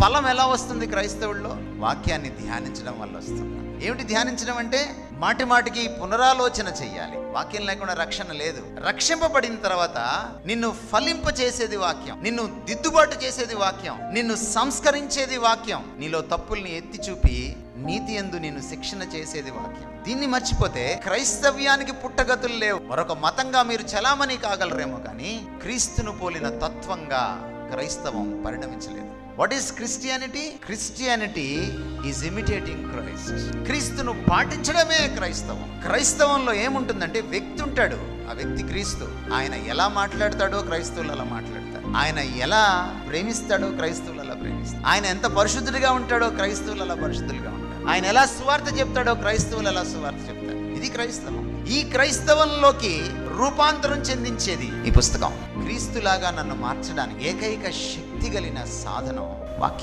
ఫలం ఎలా వస్తుంది క్రైస్తవుల్లో? వాక్యాన్ని ధ్యానించడం వల్ల వస్తుంది. ఏమిటి ధ్యానించడం అంటే? మాటి మాటికి పునరాలోచన చెయ్యాలి. వాక్యం లేకుండా రక్షణ లేదు. రక్షింపబడిన తర్వాత నిన్ను ఫలింప చేసేది వాక్యం. నిన్ను దిద్దుబాటు చేసేది వాక్యం. నిన్ను సంస్కరించేది వాక్యం. నీలో తప్పుల్ని ఎత్తి చూపి నీతి ఎందు నిన్ను శిక్షణ చేసేది వాక్యం. దీన్ని మర్చిపోతే క్రైస్తవ్యానికి పుట్టగతులు లేవు. మరొక మతంగా మీరు చలామణి కాగలరేమో కానీ క్రీస్తును పోలిన తత్వంగా క్రైస్తవం పరిణమించలేదు. What is Christianity Christianity is imitating Christ క్రీస్తును పాటించడమే క్రైస్తవం. క్రైస్తవంలో ఏముంటుందంటే వ్యక్తి ఉంటాడు ఆ వ్యక్తి క్రీస్తు. ఆయన ఎలా మాట్లాడతాడో క్రైస్తవులు అలా మాట్లాడతారు. ఆయన ఎలా ప్రేమిస్తాడో క్రైస్తవులు అలా ప్రేమిస్తారు. ఆయన ఎంత పరిశుద్ధుడిగా ఉంటాడో క్రైస్తవులు అలా పరిశుద్ధులుగా ఉంటారు. ఆయన ఎలా సువార్త చెప్తాడో క్రైస్తవులు అలా సువార్త చెప్తారు. ఇది క్రైస్తవం. ఈ క్రైస్తవంలోకి రూపాంతరం చెందించేది ఈ పుస్తకం. క్రీస్తులాగా నన్ను మార్చడానికి ఏకైక శక్తి కలిగిన సాధనం వాక్యం.